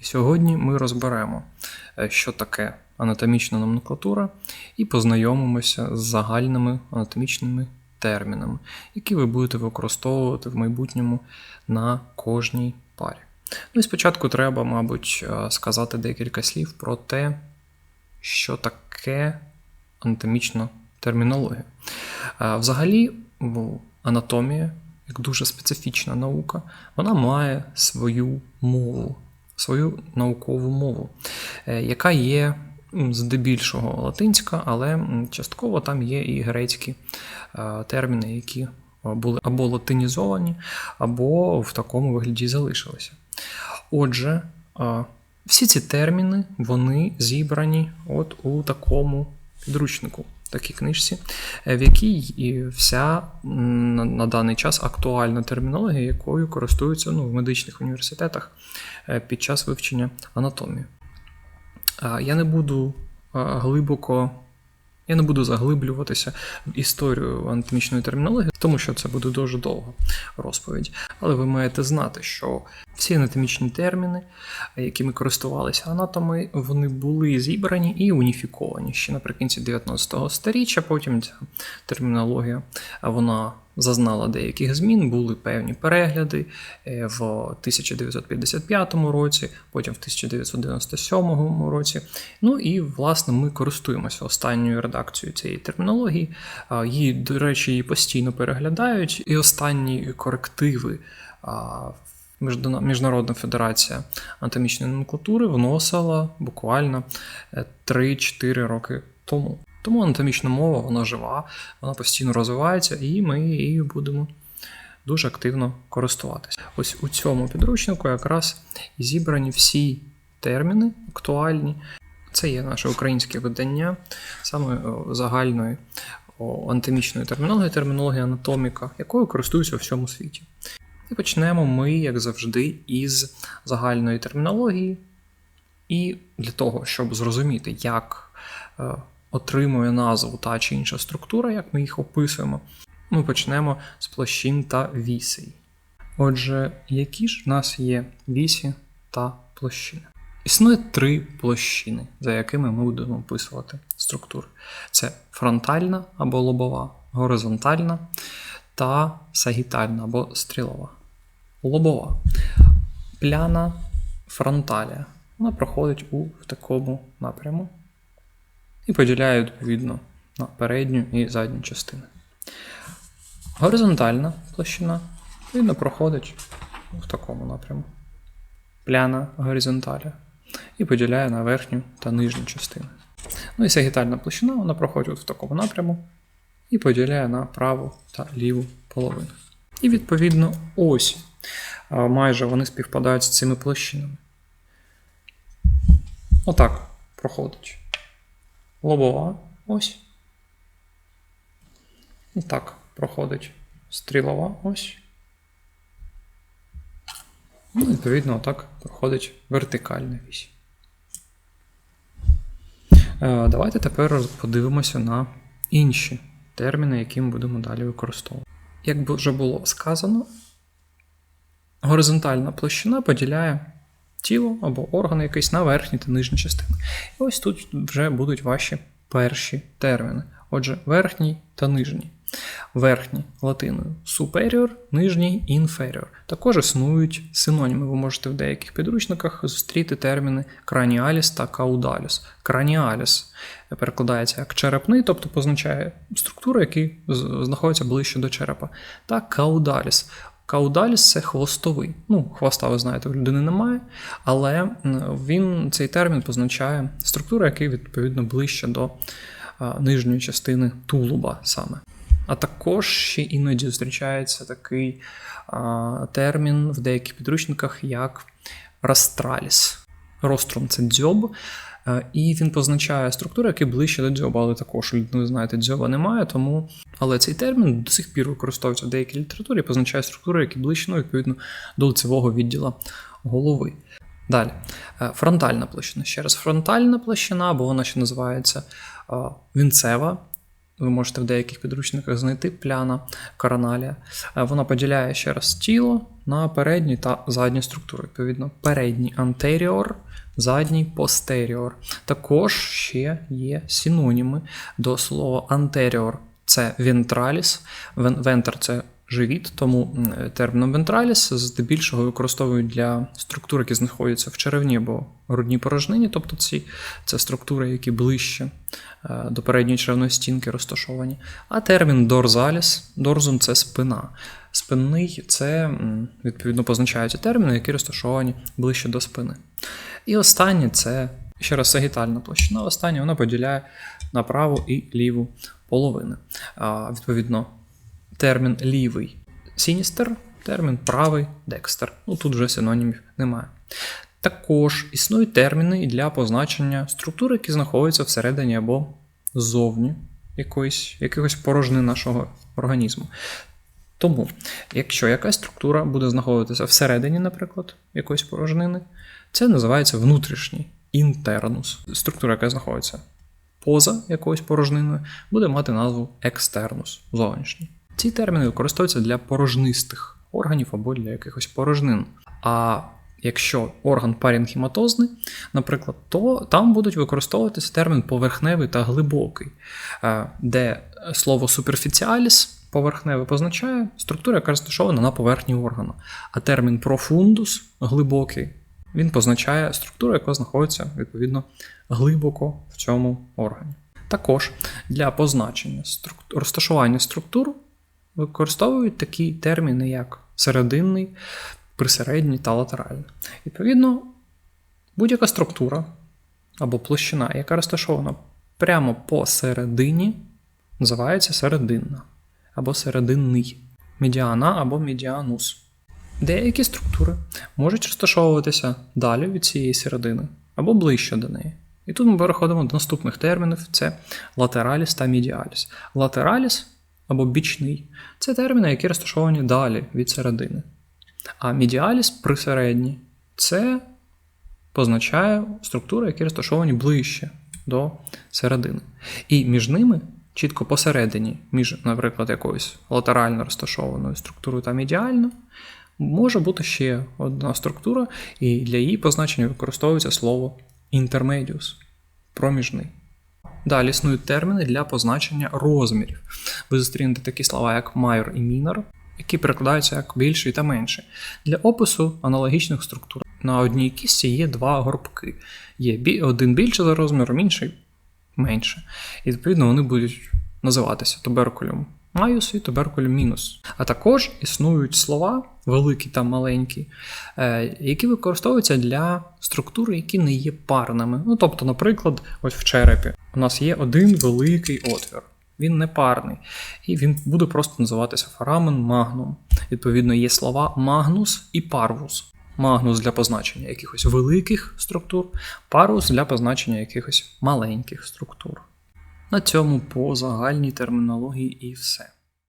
І сьогодні ми розберемо, е, що таке анатомічна номенклатура, і познайомимося з загальними анатомічними термінами, які ви будете використовувати в майбутньому на кожній парі. Ну і спочатку треба, мабуть, е, сказати декілька слів про те, що таке анатомічна термінологія. Е, Взагалі, анатомія, як дуже специфічна наука, вона має свою мову, свою наукову мову, е, яка є здебільшого латинська, але частково там є і грецькі е, терміни, які були або латинізовані, або в такому вигляді залишилися. Отже, е, всі ці терміни вони зібрані от у такому підручнику, такій книжці, е, в якій вся на, даний час актуальна термінологія, якою користуються ну, в медичних університетах е, під час вивчення анатомії. Я не буду глибоко. Я не буду заглиблюватися в історію анатомічної термінології, тому що це буде дуже довга розповідь. Але ви маєте знати, що всі анатомічні терміни, якими користувалися анатоми, вони були зібрані і уніфіковані ще наприкінці 19 століття. Потім ця термінологія вона зазнала деяких змін, були певні перегляди е, в 1955 році, потім в 1997 році. Ну і власне ми користуємося останньою редакцією цієї термінології. Її, до речі, її постійно переглядають, і останні корективи. Міжнародна федерація анатомічної номенклатури вносила буквально е, 3-4 роки тому. Тому анатомічна мова вона жива, вона постійно розвивається, і ми її будемо дуже активно користуватися. Ось у цьому підручнику якраз зібрані всі терміни актуальні. Це є наше українське видання саме загальної о, анатомічної термінології, термінології анатоміка, якою користуються у всьому світі. І почнемо ми, як завжди, із загальної термінології. І для того, щоб зрозуміти, як е, отримує назву та чи інша структура, як ми їх описуємо, ми почнемо з площин та вісей. Отже, які ж в нас є вісі та площини? Існує три площини, за якими ми будемо описувати структури: це фронтальна або лобова, горизонтальна та сагітальна або стрілова. Лобова. Пляна фронталія. Вона проходить у такому напряму і поділяє відповідно на передню і задню частини. Горизонтальна площина відповідно проходить в такому напряму. Пляна горизонталя і поділяє на верхню та нижню частини. Ну і сагітальна площина вона проходить от в такому напряму і поділяє на праву та ліву половину. І відповідно осі. Майже вони співпадають з цими площинами. Отак проходить лобова ось. І так проходить стрілова ось. Ну, відповідно, отак проходить вертикальна вісь. Е, Давайте тепер подивимося на інші терміни, які ми будемо далі використовувати. Як вже було сказано, горизонтальна площина поділяє тіло або орган якийсь на верхні та нижні частини. І ось тут вже будуть ваші перші терміни. Отже, верхній та нижній. Верхній латиною superior, нижній inferior. Також існують синоніми. Ви можете в деяких підручниках зустріти терміни краніаліс та каудаlis. Краніаліс перекладається як черепний, тобто позначає структури, які з- знаходяться ближче до черепа. Та каудаліс. Каудаліс це хвостовий. Ну, хвоста, ви знаєте, в людини немає, але він цей термін позначає структуру, яка відповідно ближче до нижньої частини тулуба саме. А також ще іноді зустрічається такий а, термін в деяких підручниках, як растраліс. Рострум це дзьоб, е, і він позначає структури, які ближче до дзьоба, але також, ви знаєте, дзьоба немає, тому. Але цей термін до сих пір використовується в деякій літературі, позначає структури, які ближче, ну, відповідно, до лицевого відділа голови. Далі. Е, Фронтальна площина. Ще раз, фронтальна площина, або вона ще називається е, вінцева ви можете в деяких підручниках знайти пляна короналія. Е, Вона поділяє ще раз тіло на передні та задні структури. Відповідно, передній антеріор, задній постеріор. Також ще є синоніми до слова антеріор Це вентраліс, вентер це живіт, тому терміном ventralis здебільшого використовують для структур, які знаходяться в черевні або грудній порожнині, тобто ці це структури, які ближче е, до передньої черевної стінки розташовані. А термін dorsalis, dorsum – це спина. Спинний це відповідно позначаються терміни, які розташовані ближче до спини. І останнє це ще раз сагітальна площина. Останнє вона поділяє на праву і ліву половини. Відповідно, термін лівий сіністер, термін правий декстер. Ну тут вже синонімів немає. Також існують терміни для позначення структур, які знаходяться всередині або ззовні якоїсь, якихось порожнин нашого організму. Тому, якщо якась структура буде знаходитися всередині, наприклад, якоїсь порожнини, це називається внутрішній інтернус. Структура, яка знаходиться поза якоюсь порожниною, буде мати назву екстернус зовнішній. Ці терміни використовуються для порожнистих органів або для якихось порожнин. А якщо орган парінхіматозний, наприклад, то там будуть використовуватися термін поверхневий та глибокий, е, де слово superficialis поверхневе позначає структуру, яка розташована на поверхні органу. А термін profundus глибокий він позначає структуру, яка знаходиться відповідно глибоко в цьому органі. Також для позначення структур, розташування структур використовують такі терміни, як серединний, присередній та латеральний. Відповідно, будь-яка структура або площина, яка розташована прямо посередині, називається серединна або серединний, медіана або медіанус. Деякі структури можуть розташовуватися далі від цієї середини або ближче до неї. І тут ми переходимо до наступних термінів: це латераліс та медіаліс. Латераліс або бічний це терміни, які розташовані далі від середини. А медіаліс присередній це позначає структури, які розташовані ближче до середини. І між ними, чітко посередині, між, наприклад, якоюсь латерально розташованою структурою та медіально, може бути ще одна структура, і для її позначення використовується слово intermedius проміжний. Далі існують терміни для позначення розмірів. Ви зустрінете такі слова, як майор і мінор, які перекладаються як більший та менший. Для опису аналогічних структур на одній кісті є два горбки. Є один більше за розміром, інший менше. І відповідно вони будуть називатися туберкулем майус і туберкулем мінус. А також існують слова, великі та маленькі, е, які використовуються для структур, які не є парними. Ну, тобто, наприклад, ось в черепі у нас є один великий отвір. Він не парний, і він буде просто називатися форамен магнум. Відповідно, є слова магнус і парвус. Магнус для позначення якихось великих структур, парус для позначення якихось маленьких структур. На цьому по загальній термінології і все.